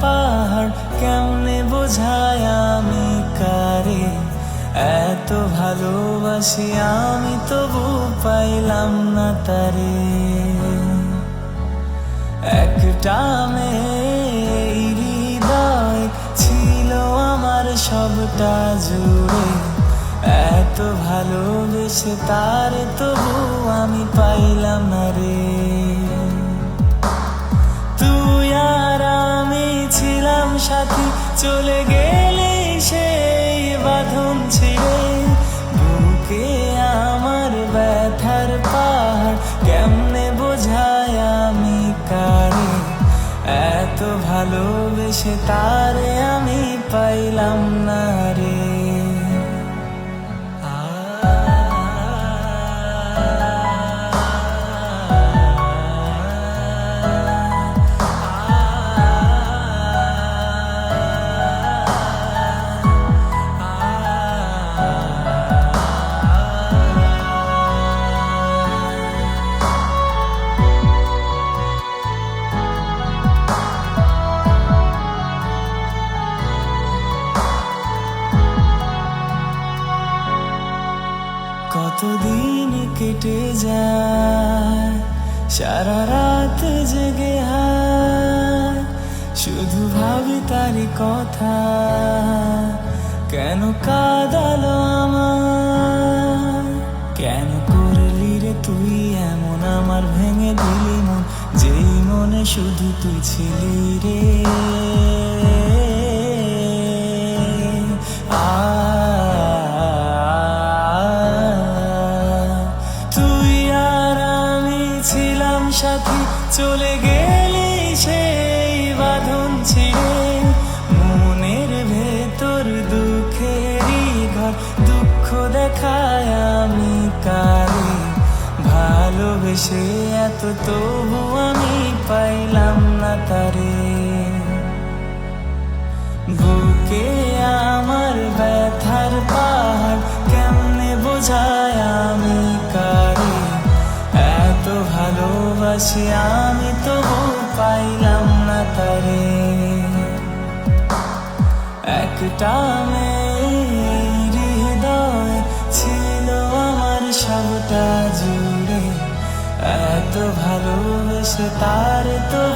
পাহাড় কেমনে বোঝায় আমি কারে? এত ভালোবাসি আমি তবু পাইলাম না তারে। একটা মেয়ে হৃদয় ছিল আমার সবটা জুড়ে। এত ভালোবেসে তার তবু আমি পাইলাম না রে। চলে গেলে সেই বাঁধন ছিঁড়ে বুকে আমার ব্যথার পাহাড়, কেমনে বোঝায় আমি কারে? এত ভালোবেসে তারে আমি পাইলাম না রে। কতদিন কেটে যায়? সারা রাত জেগে হায়। শুধু ভাবি তারি কথা, কেন কাদালো আমার কেন করলি রে তুই এমন? আমার ভেঙে দিলি মন, যেই মনে শুধু তুই ছিলি রে। সাথী চলে গেলি সেই বাঁধন ছিঁড়ে। মনের ভেতর দুঃখেরই ঘর, দুঃখ দেখায় আমি কারে। ভালোবেসে এত তবু আমি পাইলাম না তারে। বুকে আমার ব্যথার পাহাড়, কেমনে বোঝায় ভালোবাসি, আমি তো পাইলাম না তারে। একটা মেয়ের হৃদয় ছিল আমার সবটা জুড়ে। এত ভালোবেসে তার পাই